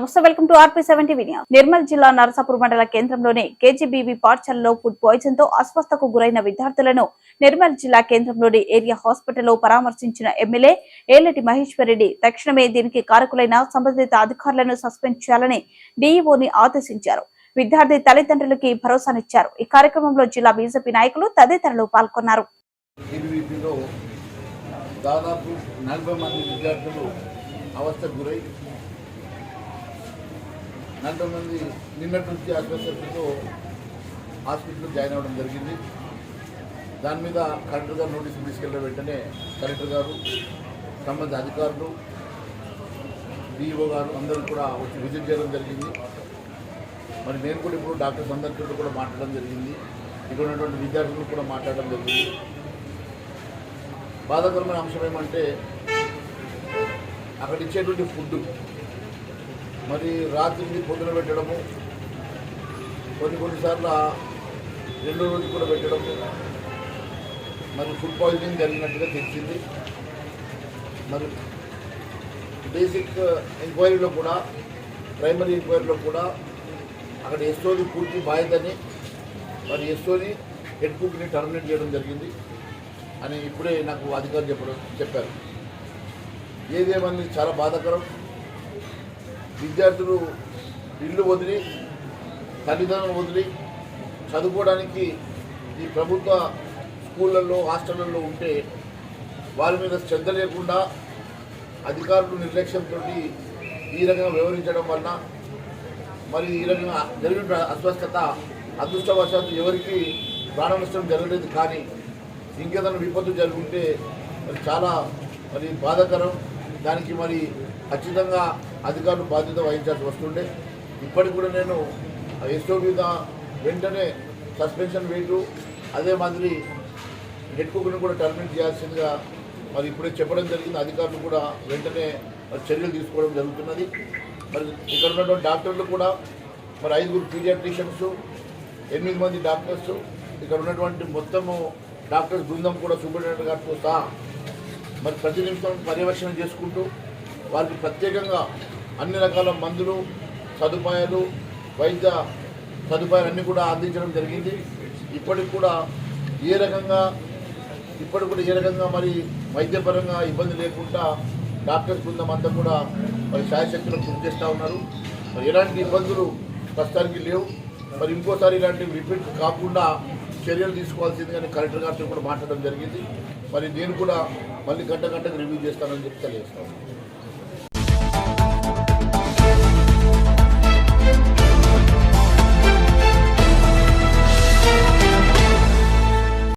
నమస్తే welcome to RP seventy వినియా నిర్మల్ జిల్లా నరసాపూర్ మండల కేంద్రంలోని కేజీబీవీ పాఠశాలలో ఫుడ్ పాయిజన్తో అస్వస్థకు గురైన విద్యార్థులను నిర్మల్ జిల్లా కేంద్రంలోని ఏరియా హాస్పిటల్లో పరామర్శించిన ఎమ్మెల్యే ఏలటి మహేశ్వర్ రెడ్డి తక్షణమే దీనికి కారకులైన సంబంధిత అధికారులను సస్పెండ్ చేయాలని డీఈఓని ఆదేశించారు. విద్యార్థి తల్లిదండ్రులకి భరోసానిచ్చారు. ఈ కార్యక్రమంలో జిల్లా బీజేపీ నాయకులు తదితరులు పాల్గొన్నారు. దాదాపు నలభై మంది విద్యార్థులు అవస్థకు గురై నలభై మంది నిన్నటి నుంచి ఆసుపత్రితో హాస్పిటల్లో జాయిన్ అవ్వడం జరిగింది. దాని మీద కలెక్టర్ గారు నోటీసులు తీసుకెళ్ళిన వెంటనే కలెక్టర్ గారు సంబంధిత అధికారులు డిఈఓ గారు అందరూ కూడా వచ్చి విజిట్ చేయడం జరిగింది. మరి నేను కూడా ఇప్పుడు డాక్టర్స్ అందరితో కూడా మాట్లాడడం జరిగింది. ఇక్కడ ఉన్నటువంటి విద్యార్థులు కూడా మాట్లాడడం జరిగింది. బాధాకరమైన అంశం ఏమంటే అక్కడ ఇచ్చేటువంటి ఫుడ్ మరి రాత్రికి పొద్దున పెట్టడము కొన్ని కొన్నిసార్లు రెండో రోజు కూడా పెట్టడము. మరి ఫుడ్ పాయిజనింగ్ జరిగినట్టుగా తెలిసింది. మరి బేసిక్ ఎంక్వైరీలో కూడా ప్రైమరీ ఎంక్వైరీలో కూడా అక్కడ ఎస్ఓని పూర్తి బాధ్యతని మరి ఎస్ఓని హెడ్ కుక్ని టర్మినేట్ చేయడం జరిగింది అని ఇప్పుడే నాకు అధికారులు చెప్పడం చెప్పారు. ఏదేమని చాలా బాధాకరం. విద్యార్థులు ఇల్లు వదిలి తల్లిదండ్రులు వదిలి చదువుకోవడానికి ఈ ప్రభుత్వ స్కూళ్ళల్లో హాస్టళ్ళల్లో ఉంటే వారి మీద శ్రద్ధ లేకుండా అధికారులు నిర్లక్ష్యంతో ఈ రకంగా వ్యవహరించడం వలన మరి ఈ రకంగా జరిగిన అస్వస్థత అదృష్టవశాత్తు ఎవరికి ప్రాణ నష్టం జరగలేదు. కానీ ఇంకేదైనా విపత్తు జరుగుంటే మరి చాలా మరి బాధాకరం. దానికి మరి ఖచ్చితంగా అధికారులు బాధ్యత వహించాల్సి వస్తుండే. ఇప్పటికి కూడా నేను ఎస్ఓ వెంటనే సస్పెన్షన్ వేటు అదే మాదిరి హెడ్ కూడా టర్మినేట్ చేయాల్సిందిగా మరి ఇప్పుడే చెప్పడం జరిగింది. అధికారులు కూడా వెంటనే చర్యలు తీసుకోవడం జరుగుతున్నది. మరి ఇక్కడ ఉన్నటువంటి డాక్టర్లు కూడా మరి ఐదుగురు పీడియాట్రిషియన్స్ ఎనిమిది మంది డాక్టర్స్ ఇక్కడ ఉన్నటువంటి మొత్తము డాక్టర్స్ బృందం కూడా సూపరింటెండెంట్ గారితో సహా మరి ప్రతి నిమిషం పర్యవేక్షణ చేసుకుంటూ వారికి ప్రత్యేకంగా అన్ని రకాల మందులు సదుపాయాలు వైద్య సదుపాయాలన్నీ కూడా అందించడం జరిగింది. ఇప్పటికి కూడా ఏ రకంగా ఇప్పటికి కూడా ఏ రకంగా మరి వైద్యపరంగా ఇబ్బంది లేకుండా డాక్టర్స్ బృందం అంతా కూడా మరి శాయశక్తులను కృషి చేస్తూ ఉన్నారు. మరి ఎలాంటి ఇబ్బందులు ప్రస్తుతానికి లేవు. మరి ఇంకోసారి ఇలాంటివి రిపీట్ కాకుండా చర్యలు తీసుకోవాల్సిందిగా కలెక్టర్ గారితో కూడా మాట్లాడడం జరిగింది. మరి నేను కూడా మళ్ళీ గంట గంటకు రివ్యూ చేస్తానని చెప్తా తెలియజేస్తాను